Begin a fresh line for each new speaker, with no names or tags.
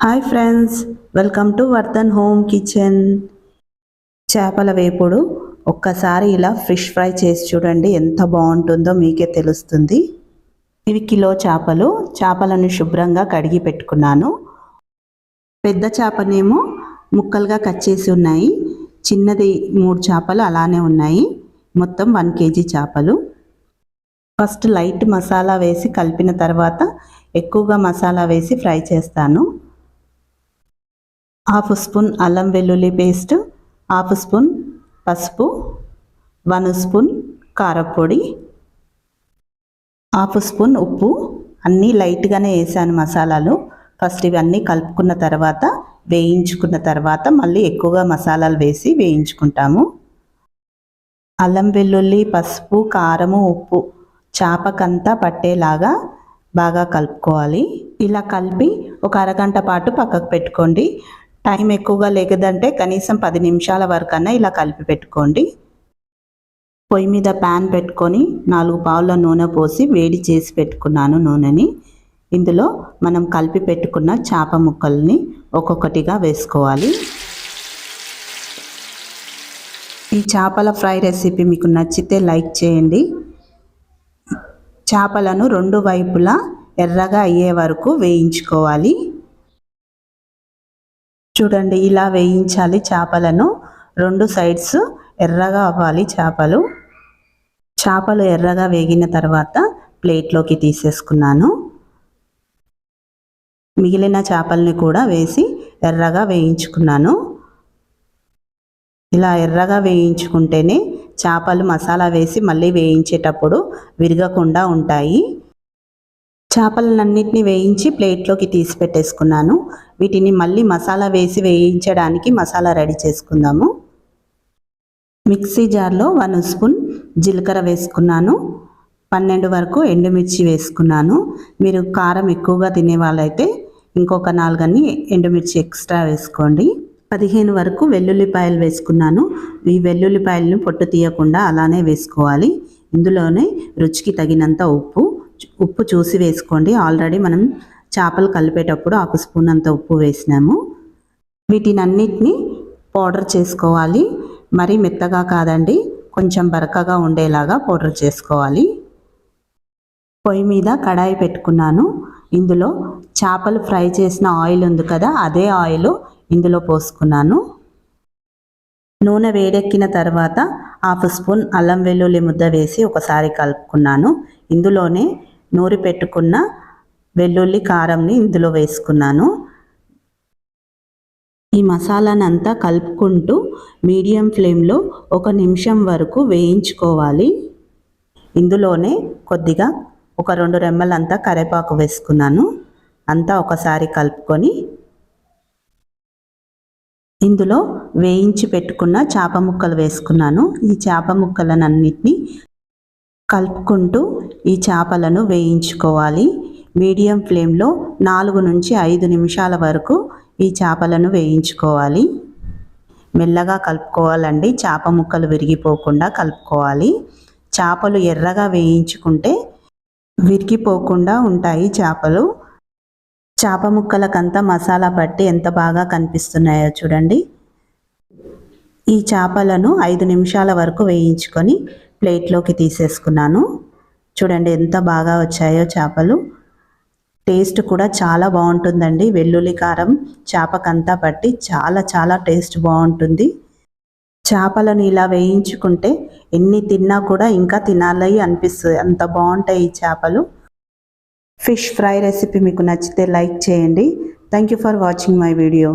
Hi friends welcome to Vardhan home kitchen. చేపల వేపుడు ఒక్కసారి ఇలా ఫిష్ ఫ్రై చేసి చూడండి ఎంత బాగుంటుందో మీకే తెలుస్తుంది. ఇవి కిలో చేపలు చేపలను శుభ్రంగా కడిగి పెట్టుకున్నాను. పెద్ద చేపనేమో ముక్కలుగా కట్ చేసి ఉన్నాయి. చిన్నది మూడు చేపలు అలానే ఉన్నాయి. మొత్తం వన్ కేజీ చేపలు. ఫస్ట్ లైట్ మసాలా వేసి కలిపిన తర్వాత ఎక్కువగా మసాలా వేసి ఫ్రై చేస్తాను. హాఫ్ స్పూన్ అల్లం వెల్లుల్లి పేస్ట్ హాఫ్ స్పూన్ పసుపు వన్ స్పూన్ కారపొడి హాఫ్ స్పూన్ ఉప్పు. అన్నీ లైట్గానే వేసాను మసాలాలు. ఫస్ట్ ఇవన్నీ కలుపుకున్న తర్వాత వేయించుకున్న తర్వాత మళ్ళీ ఎక్కువగా మసాలాలు వేసి వేయించుకుంటాము. అల్లం వెల్లుల్లి పసుపు కారము ఉప్పు చేపకంతా పట్టేలాగా బాగా కలుపుకోవాలి. ఇలా కలిపి ఒక అరగంట పాటు పక్కకు పెట్టుకోండి. టైం ఎక్కువగా లేకదంటే కనీసం పది నిమిషాల వరకన్నా ఇలా కలిపి పెట్టుకోండి. పొయ్యి మీద ప్యాన్ పెట్టుకొని నాలుగు పావుల నూనె పోసి వేడి చేసి పెట్టుకున్నాను నూనెని. ఇందులో మనం కలిపి పెట్టుకున్న చేప ముక్కల్ని ఒక్కొక్కటిగా వేసుకోవాలి. ఈ చేపల ఫ్రై రెసిపీ మీకు నచ్చితే లైక్ చేయండి. చేపలను రెండు వైపులా ఎర్రగా అయ్యే వరకు వేయించుకోవాలి. చూడండి ఇలా వేయించాలి చేపలను. రెండు సైడ్స్ ఎర్రగా అవ్వాలి చేపలు. చేపలు ఎర్రగా వేగిన తర్వాత ప్లేట్లోకి తీసేసుకున్నాను. మిగిలిన చేపల్ని కూడా వేసి ఎర్రగా వేయించుకున్నాను. ఇలా ఎర్రగా వేయించుకుంటేనే చేపలు మసాలా వేసి మళ్ళీ వేయించేటప్పుడు విరగకుండా ఉంటాయి. చేపలన్నింటినీ వేయించి ప్లేట్లోకి తీసి పెట్టేసుకున్నాను వీటిని మళ్ళీ మసాలా వేసి వేయించడానికి మసాలా రెడీ చేసుకుందాము. మిక్సీ జార్లో వన్ స్పూన్ జీలకర్ర వేసుకున్నాను. పన్నెండు వరకు ఎండుమిర్చి వేసుకున్నాను. మీరు కారం ఎక్కువగా తినే వాళ్ళైతే ఇంకొక నాలుగని ఎండుమిర్చి ఎక్స్ట్రా వేసుకోండి. పదిహేను వరకు వెల్లుల్లిపాయలు వేసుకున్నాను. ఈ వెల్లుల్లిపాయలను పొట్టు తీయకుండా అలానే వేసుకోవాలి. ఇందులోనే రుచికి తగినంత ఉప్పు ఉప్పు చూసి వేసుకోండి. ఆల్రెడీ మనం చేపలు కలిపేటప్పుడు హాఫ్ స్పూన్ అంత ఉప్పు వేసినాము. వీటిని అన్నిటినీ పౌడర్ చేసుకోవాలి. మరీ మెత్తగా కాదండి కొంచెం బరకగా ఉండేలాగా పౌడర్ చేసుకోవాలి. పొయ్యి మీద కడాయి పెట్టుకున్నాను. ఇందులో చేపలు ఫ్రై చేసిన ఆయిల్ ఉంది కదా అదే ఆయిల్ ఇందులో పోసుకున్నాను. నూనె వేడెక్కిన తర్వాత హాఫ్ స్పూన్ అల్లం వెల్లుల్లి ముద్ద వేసి ఒకసారి కలుపుకున్నాను. ఇందులోనే నూరి పెట్టుకున్న వెల్లుల్లి కారంని ఇందులో వేసుకున్నాను. ఈ మసాలాను అంతా కలుపుకుంటూ మీడియం ఫ్లేమ్లో ఒక నిమిషం వరకు వేయించుకోవాలి. ఇందులోనే కొద్దిగా ఒక రెండు రెమ్మలంతా కరేపాకు వేసుకున్నాను. అంతా ఒకసారి కలుపుకొని ఇందులో వేయించి పెట్టుకున్న చేప ముక్కలు వేసుకున్నాను. ఈ చేప ముక్కలనన్నిటినీ కలుపుకుంటూ ఈ చేపలను వేయించుకోవాలి. మీడియం ఫ్లేమ్లో నాలుగు నుంచి ఐదు నిమిషాల వరకు ఈ చేపలను వేయించుకోవాలి. మెల్లగా కలుపుకోవాలండి. చేప ముక్కలు విరిగిపోకుండా కలుపుకోవాలి. చేపలు ఎర్రగా వేయించుకుంటే విరిగిపోకుండా ఉంటాయి చేపలు. చేప ముక్కలకంతా మసాలా పట్టి ఎంత బాగా కనిపిస్తున్నాయో చూడండి. ఈ చేపలను ఐదు నిమిషాల వరకు వేయించుకొని ప్లేట్లోకి తీసేసుకున్నాను. చూడండి ఎంత బాగా వచ్చాయో చేపలు. టేస్ట్ కూడా చాలా బాగుంటుందండి. వెల్లుల్లి కారం చేపకంతా పట్టి చాలా చాలా టేస్ట్ బాగుంటుంది. చేపలను ఇలా వేయించుకుంటే ఎన్ని తిన్నా కూడా ఇంకా తినాలి అనిపిస్తుంది. అంత బాగుంటాయి ఈ చేపలు. ఫిష్ ఫ్రై రెసిపీ మీకు నచ్చితే లైక్ చేయండి. Thank you for watching my video.